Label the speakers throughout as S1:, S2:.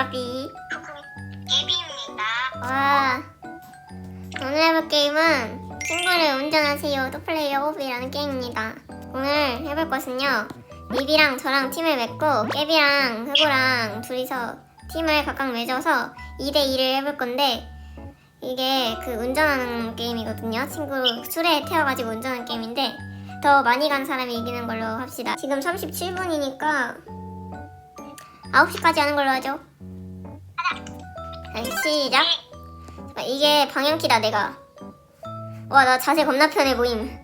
S1: 바비.
S2: 예비입니다.
S1: 와. 오늘 해볼 게임은 친구를 운전하세요 또플레이어 오브이라는 게임입니다. 오늘 해볼 것은요. 립이랑 저랑 팀을 맺고 깨비랑 흑우랑 둘이서 팀을 각각 맺어서 2대2를 해볼 건데 이게 그 운전하는 게임이거든요. 친구 술에 태워가지고 운전하는 게임인데 더 많이 간 사람이 이기는 걸로 합시다. 지금 37분이니까 9시까지 하는 걸로 하죠. 자, 시작. 잠깐, 이게 방향키다 내가. 와 나 자세 겁나 편해 보임.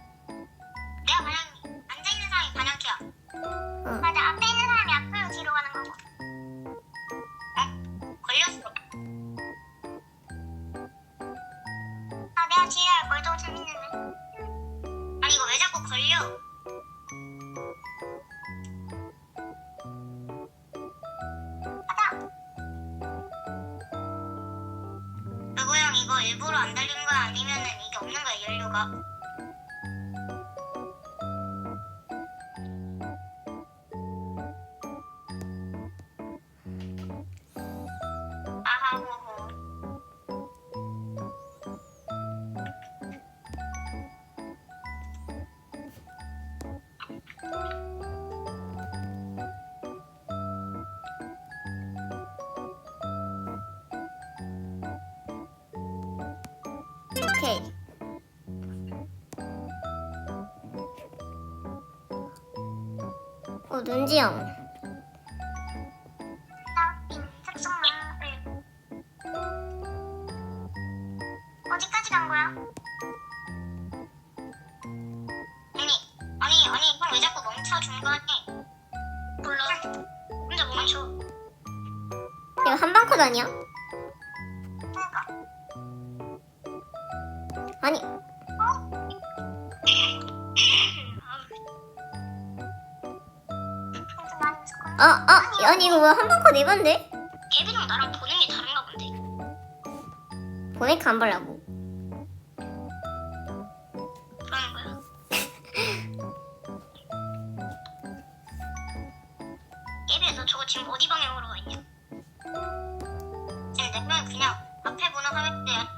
S2: 일부러 안 달린 거야 아니면은 이게 없는 거야 연료가?
S1: 오케이. 어 눈지영.
S2: 나인 특성마을 어디까지 간 거야? 아니 아니 아니 형왜 자꾸 멈춰 중간에 몰라 혼자 멈춰
S1: 이거 한방 코드 아니야?
S2: 그러니까
S1: 아니 어 어, 아니 이거 뭐 한방 코드 입었는데?
S2: 예빈이랑 나랑 보는 게 다른가 본데
S1: 보니까 안 발라고.
S2: 그러는 거야 예빈아 너 저거 지금 어디 방향으로 가 있냐? 지금 내면 그냥 앞에 보는 화면대야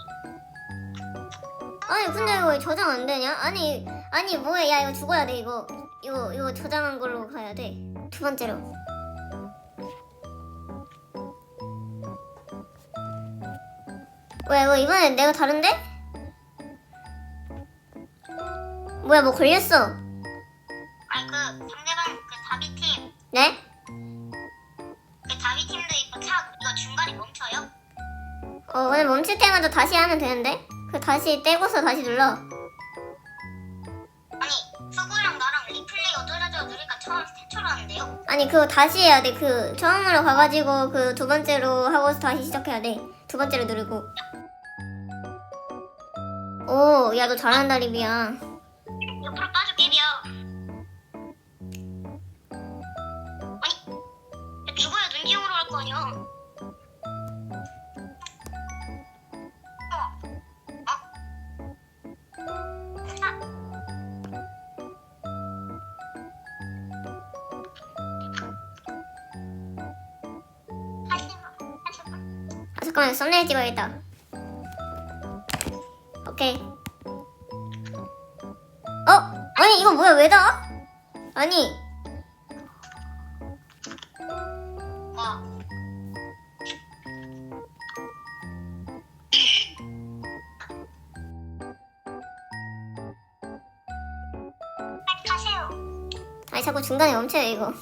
S1: 아니 근데 이거 왜 저장 안 되냐? 아니 아니 뭐야 야 이거 죽어야 돼 이거 이거 이거 저장한 걸로 가야 돼. 두 번째로. 왜 이거 이번에 내가 다른데? 뭐야 뭐 걸렸어?
S2: 아니 그 상대방 그 다비팀
S1: 네?
S2: 그 다비팀도 있고 차 이거 중간에 멈춰요?
S1: 어 오늘 멈출 때마다 다시 하면 되는데? 그 다시 떼고서 다시 눌러.
S2: 아니 수구랑 나랑 리플레이 어쩌저쩌 누르니까 처음 태초를 하는데요?
S1: 아니 그거 다시 해야 돼. 그 처음으로 가가지고 그 두 번째로 하고서 다시 시작해야 돼. 두 번째로 누르고. 오, 야 너 잘한다 리비야.
S2: 옆으로 빠져
S1: 잠깐만 썸네일 찍어야겠다. 오케이. 어? 아니 이거 뭐야 왜 다? 아니 아니 자꾸 중간에 멈춰요 이거.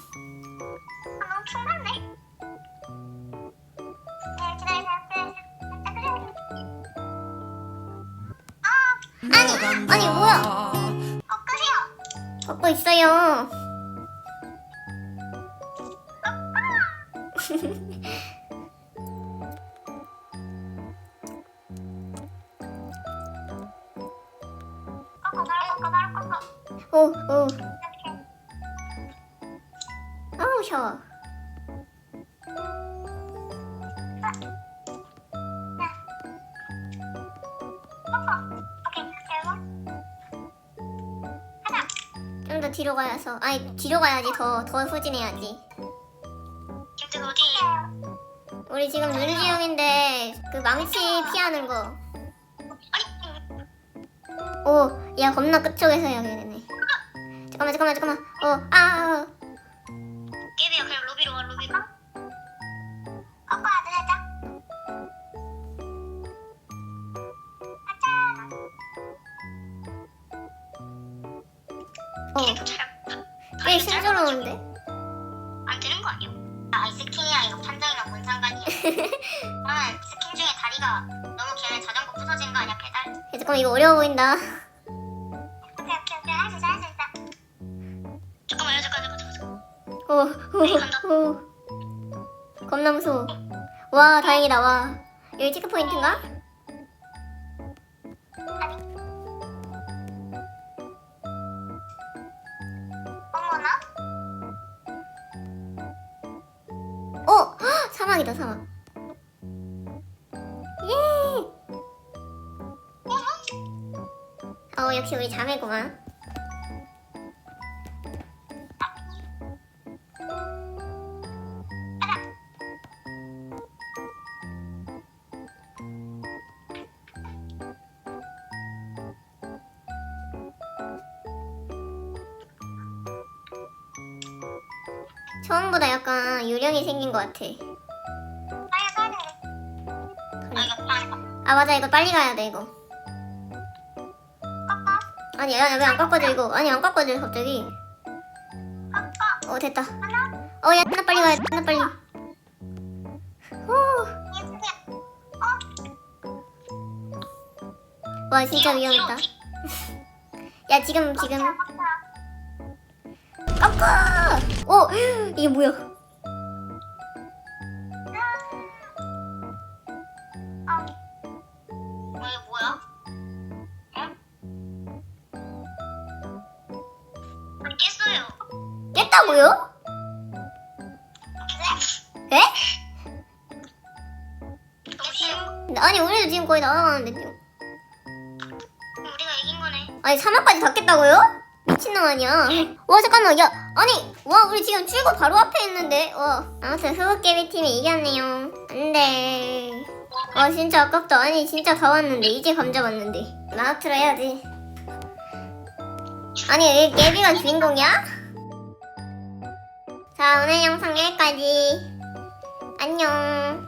S1: 아니 뭐야?
S2: 어, 끄세요.
S1: 걷고 있어요.
S2: 바로 바로 꺼꺼.
S1: 오 오.
S2: 이렇게.
S1: 아우 샤 좀 더 뒤로 가야서 아니 뒤로 가야지 더 더 후진해야지
S2: 김치 어디?
S1: 우리 지금 눈지용인데 그 망치 피하는 거. 오, 야 겁나 끝쪽에서 여기 되네. 잠깐만 잠깐만 잠깐만. 어, 아,
S2: 깨 어,
S1: 꽤 신스러운데?
S2: 안 되는 거 아니야? 아, 이 스킨이랑 이거 판정이랑 뭔 상관이야? 나는 스킨 중에 다리가 너무 걔네 자전거 부서진 거 아니야 페달?
S1: 야, 잠깐만 이거 어려워 보인다.
S2: 오케이 오케이 오케이 할수 있어 할수 있어 잠깐만 잠깐 잠깐 잠깐
S1: 오, 오, 오. 겁나 무서워. 와, 다행이다. 와, 여기 체크 포인트인가?
S2: 어머나?
S1: 어, 헉, 사막이다 사막. 예. 어, 역시 우리 자매구만. 처음보다 약간 유령이 생긴 것 같아.
S2: 빨리 가야 돼 아,
S1: 맞아 이거 빨리 가야 돼 이거.
S2: 꺾어
S1: 아니 야 왜안 꺾어져 이거? 아니 안 꺾어져 갑자기.
S2: 꺾어
S1: 어 됐다. 어야 하나 빨리 가야 돼 하나 빨리. 후. 와 진짜 위험했다. 야 지금 지금 꺾어. 어,
S2: 이거 뭐야? 어? 안 깼어요
S1: 깼다고요?
S2: 그래?
S1: 에?
S2: 너무 쉬워
S1: 아니 우리도 지금 거의 나가는데 지금.
S2: 그럼 우리가 이긴 거네
S1: 아니 사막까지 다 깼다고요? 미친놈 아니야. 와 잠깐만 야 아니 와 우리 지금 출구 바로 앞에 있는데 와 아무튼 흑흑개비 팀이 이겼네요. 안돼. 와 진짜 아깝다. 아니 진짜 다 왔는데 이제 감자 왔는데 마우트로 해야지. 아니 왜 깨비가 주인공이야? 자 오늘 영상 여기까지.
S2: 안녕